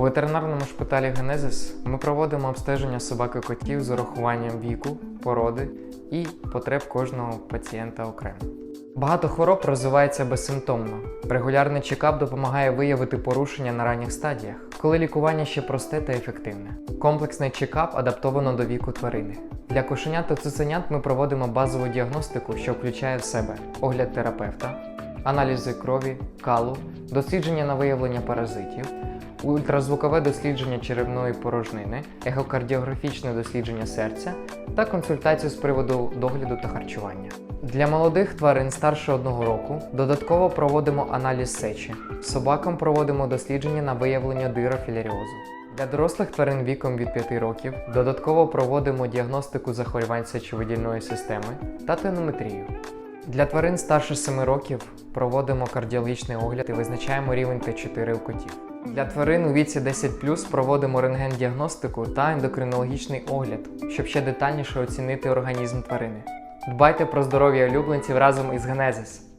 У ветеринарному шпиталі Генезис ми проводимо обстеження собак і котів з урахуванням віку, породи і потреб кожного пацієнта окремо. Багато хвороб розвивається безсимптомно. Регулярний чекап допомагає виявити порушення на ранніх стадіях, коли лікування ще просте та ефективне. Комплексний чекап адаптовано до віку тварини. Для кошенят та цуценят ми проводимо базову діагностику, що включає в себе огляд терапевта, аналізи крові, калу, дослідження на виявлення паразитів, ультразвукове дослідження черевної порожнини, ехокардіографічне дослідження серця та консультацію з приводу догляду та харчування. Для молодих тварин старше одного року додатково проводимо аналіз сечі. Собакам проводимо дослідження на виявлення дирофіляріозу. Для дорослих тварин віком від 5 років додатково проводимо діагностику захворювань сечовидільної системи та тонометрію. Для тварин старше 7 років проводимо кардіологічний огляд і визначаємо рівень Т4 у котів. Для тварин у віці 10 проводимо рентген-діагностику та ендокринологічний огляд, щоб ще детальніше оцінити організм тварини. Дбайте про здоров'я улюбленців разом із Генезис.